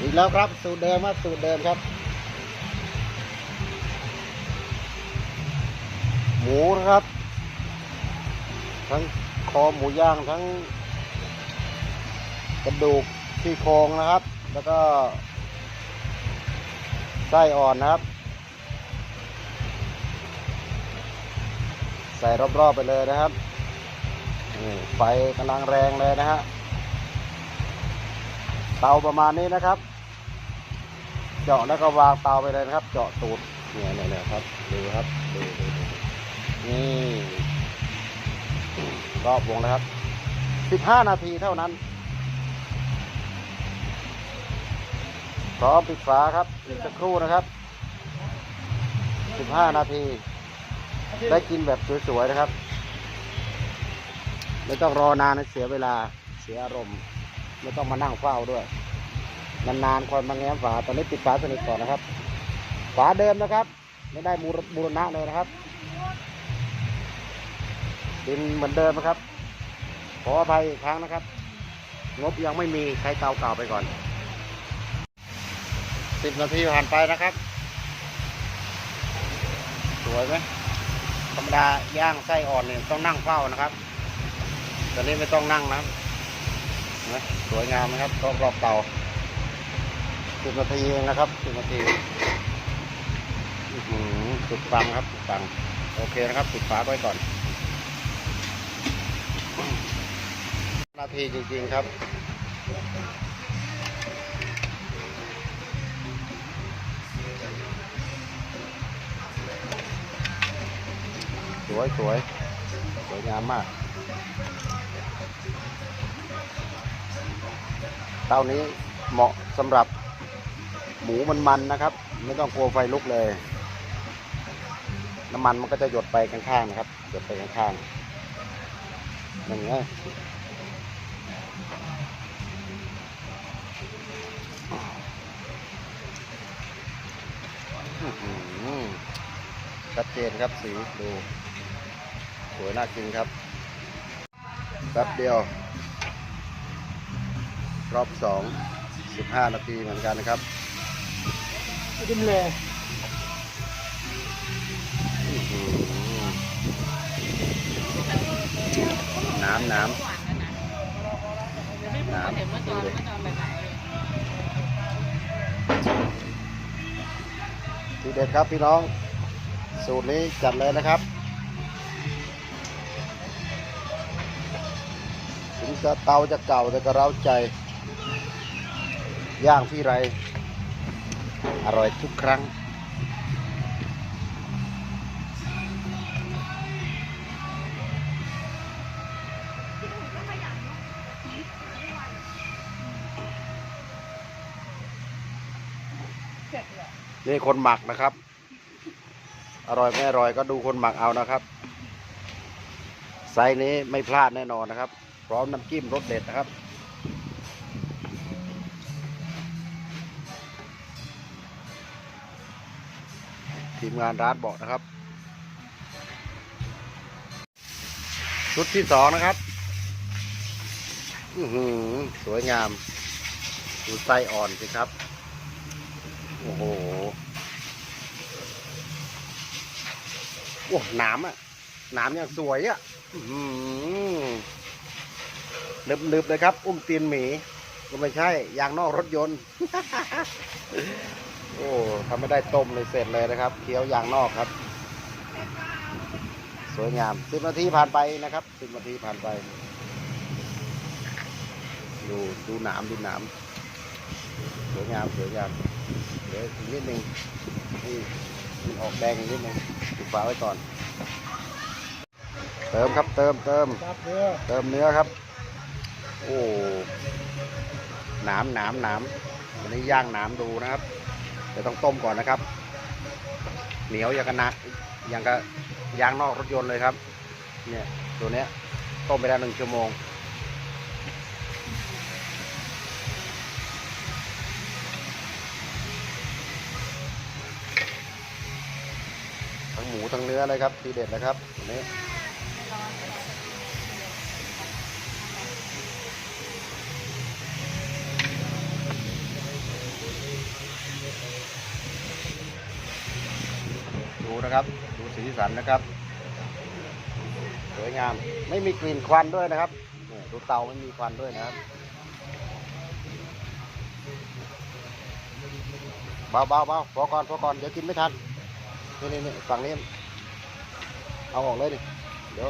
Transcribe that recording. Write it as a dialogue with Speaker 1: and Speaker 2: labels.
Speaker 1: อีกแล้วครับ สูตรเดิมครับสูตรเดิมครับ หมูนะครับ ทั้งคอหมูย่างทั้ง กระดูกที่โครงนะครับ แล้วก็ ไส้อ่อนนะครับ ใส่รอบๆไปเลยนะครับไฟกำลังแรงเลยนะฮะเตาประมาณนี้นะครับ เจาะแล้วก็วางเตาไปเลยนะครับ เจาะตูดเนี่ยเนี่ยเนี่ยครับดูครับดูดูดูนี่รอบวงแล้วครับสิบห้านาทีเท่านั้น พร้อมปิดฝาครับอีกสักครู่นะครับสิบห้านาที ได้กินแบบสวยๆนะครับ ไม่ต้องรอนานเสียเวลาเสียอารมณ์ ไม่ต้องมานั่งเฝ้าด้วย นานๆคอยมาแง้มฝาตอนนี้ปิดฝาสนิทก่อนนะครับ ฝาเดิมนะครับ ไม่ได้บูรณะเลยนะครับดินเหมือนเดิมนะครับ ขออภัยอีกครั้งนะครับ งบยังไม่มีใช้เตาเก่าไปก่อนสิบนาทีผ่านไปนะครับ สวยไหมธรรมดาย่างไส้อ่อนเนี่ยต้องนั่งเฝ้านะครับตอนนี้ไม่ต้องนั่งนะครับเห็นไหมสวยงามนะครับรอบรอบๆเตา สิบนาทีเองนะครับสิบนาทีสุดฟังครับสุดฟัง โอเคนะครับปิดฝาไว้ก่อน นาทีจริงๆครับสวยสวยสวยงามมาก เต้านี้เหมาะสำหรับ มูมันๆนะครับ ไม่ต้องกลัวไฟลุกเลย น้ำมันมันก็จะหยดไปข้างๆนะครับ หยดไปข้างๆอย่างเงี้ยชัดเจนครับสีดู สวยน่ากินครับแป๊บเดียว รอบสองสิบห้านาทีเหมือนกันนะครับ
Speaker 2: จิ้มเลย
Speaker 1: อื้อหือน้ำน้
Speaker 3: ไม่พูดมาถึงเมื่อตอนเมื่อตอนบ่ายๆเลยำ
Speaker 1: ทีเด็ดครับพี่น้อง สูตรนี้จัดเลยนะครับถึงจะเตาจะเก่าแต่ก็เร้าใจ ย่างที่ไร อร่อยทุกครั้ง นี่คนหมักนะครับ อร่อยไม่อร่อยก็ดูคนหมักเอานะครับไซส์นี้ไม่พลาดแน่นอนนะครับ พร้อมน้ำจิ้มรสเด็ดนะครับ ทีมงานร้านเบอกนะครับ ชุดที่สองนะครับอือหือสวยงาม ดูไส้อ่อนสิครับ โอ้โหโอ้หนามอะหนามอย่างสวยอะอลึบๆเลยครับ อุ้มตีนหมีก็ไม่ใช่ยางนอกรถยนต์ โอ้ทำไม่ได้ต้มเลยเสร็จเลยนะครับเคี้ยวยางนอกครับ สวยงามสิบนาทีผ่านไปนะครับสิบนาทีผ่านไป ดูดูหนามดูหนามสวยงามสวยงามเดี๋ยวอีกนิดหนึ่งนี่มันออกแดงนิดหนึ่งปิดฝาไว้ก่อน เติมครับเติมเติม
Speaker 2: เนื้อ
Speaker 1: เติมเนื้อครับ โอ้หนามหนามหนามวันนี้ย่างหนามดูนะครับ แต่ต้องต้มก่อนนะครับ เหนียวอย่างกับนะอย่างกับยางนอกรถยนต์เลยครับ เนี่ยตัวเนี้ยต้มไปได้หนึ่งชั่วโมง ทั้งหมูทั้งเนื้อเลยครับทีเด็ดเลยครับตัวนี้ นะครับ ดูสีสันนะครับ สวยงาม ไม่มีกลิ่นควันด้วยนะครับดูเตาไม่มีควันด้วยนะครับ เบาเบาเบาพอก่อนพอก่อนเดี๋ยวกินไม่ทัน นี่นี่นี่ฝั่งนี้ เอาออกเลยดิ เดี๋ยว